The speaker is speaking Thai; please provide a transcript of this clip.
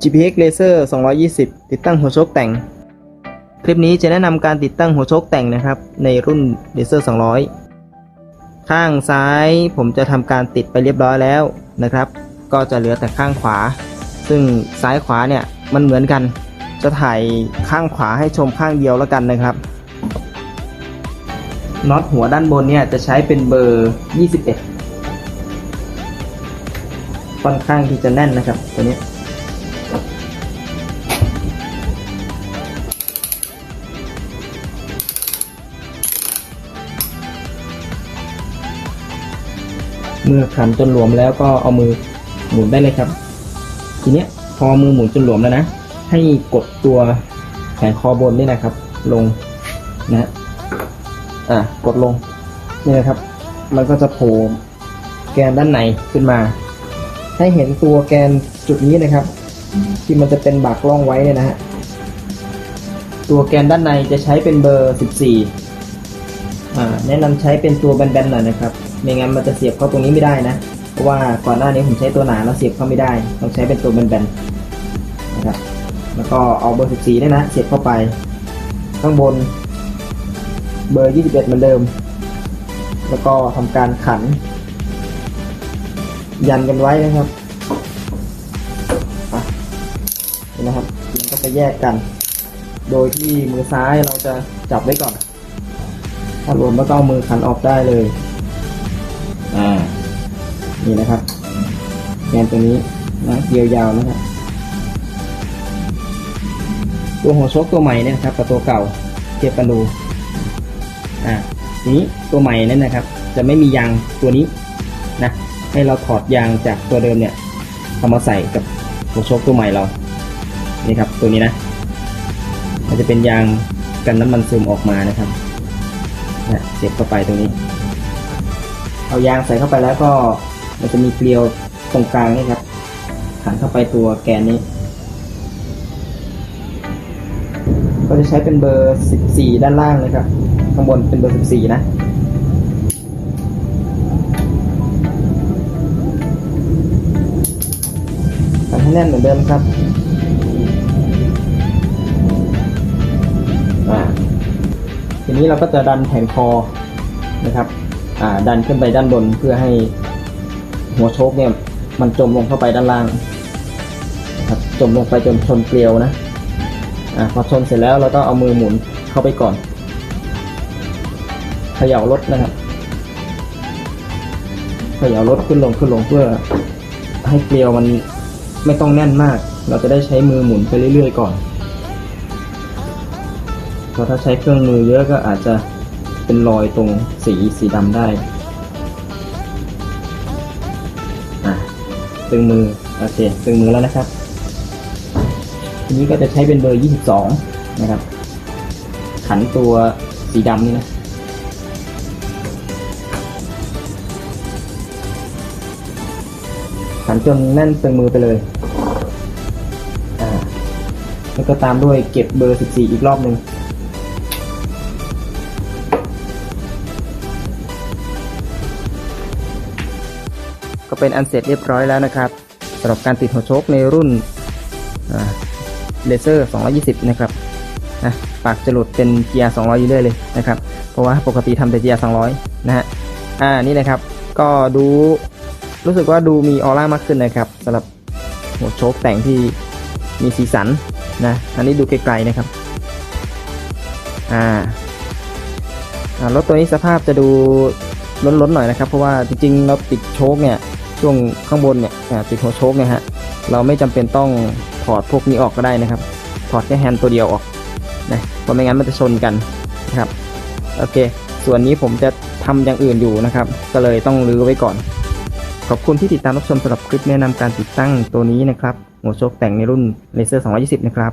GPX Laser 220 ติดตั้งหัวชคแต่ง คลิปนี้จะแนะนำการติดตั้งหัวชคแต่งนะครับ ในรุ่น Laser 200 ข้างซ้ายผมจะทำการติดไปเรียบร้อยแล้วนะครับ ก็จะเหลือแต่ข้างขวา ซึ่งซ้ายขวาเนี่ยมันเหมือนกัน จะถ่ายข้างขวาให้ชมข้างเดียวแล้วกันนะครับน็อตหัวด้านบนเนี่ยจะใช้เป็นเบอร์ 21 ค่อนข้างที่จะแน่นนะครับตัวนี้ เมื่อขันจนหลวมแล้วก็เอามือหมุนได้เลยครับ ทีเนี้ยพอมือหมุนจนหลวมแล้วนะ ให้กดตัวแขนคอบนนี่นะครับ ลงนะอะกดลงนี่นะครับ มันก็จะโผล่แกนด้านในขึ้นมา ให้เห็นตัวแกนจุดนี้นะครับ ที่มันจะเป็นบากล่องไว้เนี่ยนะฮะตัวแกนด้านในจะใช้เป็นเบอร์ 14 แนะนำใช้เป็นตัวแบนๆหน่อยนะครับ ไม่งั้นมันจะเสียบเข้าตรงนี้ไม่ได้นะ เพราะว่าก่อนหน้านี้ผมใช้ตัวหนาแล้วเสียบเข้าไม่ได้ ต้องใช้เป็นตัวแบนๆนะครับ แล้วก็เอาเบอร์ 14เนี่นะ เสียบเข้าไป ข้างบน เบอร์ 21 เหมือนเดิม แล้วก็ทำการขัน ยันกันไว้นะครับนนะครับมันก็จะแยกกัน โดยที่มือซ้ายเราจะจับไว้ก่อน ถ้ารวมแล้วก็เอามือขันออกได้เลย อ่า นี่นะครับแกนตัวนี้นะเรียวยาวนะครับ ตัวหัวโชคตัวใหม่เนี่ยนะครับกับตัวเก่าเทียบกันดู อ่า ทีนี้ตัวใหม่นั่นนะครับ จะไม่มียางตัวนี้นะ ให้เราถอดยางจากตัวเดิมเนี่ยเอามาใส่กับหัวโชคตัวใหม่เรา นี่ครับตัวนี้นะ มันจะเป็นยางกันน้ำมันซึมออกมานะครับ นะเสียบเข้าไปตรงนี้ เอายางใส่เข้าไปแล้วก็มันจะมีเกลียวตรงกลางนี่ครับขันเข้าไปตัวแกนนี้ ก็จะใช้เป็นเบอร์ 14 ด้านล่างเลยครับ ข้างบนเป็นเบอร์ 14 นะทำให้แน่นเหมือนเดิมครับ นี้เราก็จะดันแผงคอนะครับดันขึ้นไปด้านบนเพื่อให้หัวโชคเนี่ยมันจมลงเข้าไปด้านล่างครับจมลงไปจนชนเกลียวนะอ่าพอชนเสร็จแล้วเราก็เอามือหมุนเข้าไปก่อนเขย่ารถนะครับเขย่ารถขึ้นลงขึ้นลงเพื่อให้เกลียวมันไม่ต้องแน่นมาก เราจะได้ใช้มือหมุนไปเรื่อยๆก่อน ราะถ้าใช้เครื่องมือเยอะก็อาจจะเป็นรอยตรงสีสีดำได้ตึงมือ โอเค ตึงมือแล้วนะครับ ทีนี้ก็จะใช้เป็นเบอร์ 22 นะครับ ขันตัวสีดำนี่นะ ขันจนแน่นตึงมือไปเลย อ่า แล้วก็ตามด้วยเก็บเบอร์ 14 อีกรอบหนึ่ง ก็เป็นอันเสร็จเรียบร้อยแล้วนะครับสำหรับการติดหัวโชคในรุ่นเลเซอร์ 220 นะครับนะปากจะหลุดเป็น GR 200 อยู่เรื่อยเลยนะครับ เพราะว่าปกติทำแต่ GR 200 นะฮะ อ่า นี่นะครับ ก็ดู รู้สึกว่าดูมีออร่ามากขึ้นนะครับสำหรับหัวโชคแต่งที่มีสีสันนะ อันนี้ดูไกลๆนะครับ อ่าอ่ารถตัวนี้สภาพจะดูล้นๆหน่อยนะครับ เพราะว่าจริงๆเราติดโชคเนี่ย ช่วงข้างบนเนี่ยติดหัวโชคเนี่ยฮะเราไม่จำเป็นต้องถอดพวกนี้ออกก็ได้นะครับ ถอดแค่แฮนด์ตัวเดียวออกนะเพราะไม่งั้นมันจะชนกันนะครับโอเค ส่วนนี้ผมจะทำอย่างอื่นอยู่นะครับ ก็เลยต้องรื้อไว้ก่อน ขอบคุณที่ติดตามรับชมสำหรับคลิปแนะนำการติดตั้งตัวนี้นะครับหัวโชคแต่งในรุ่น Laser 220 นะครับ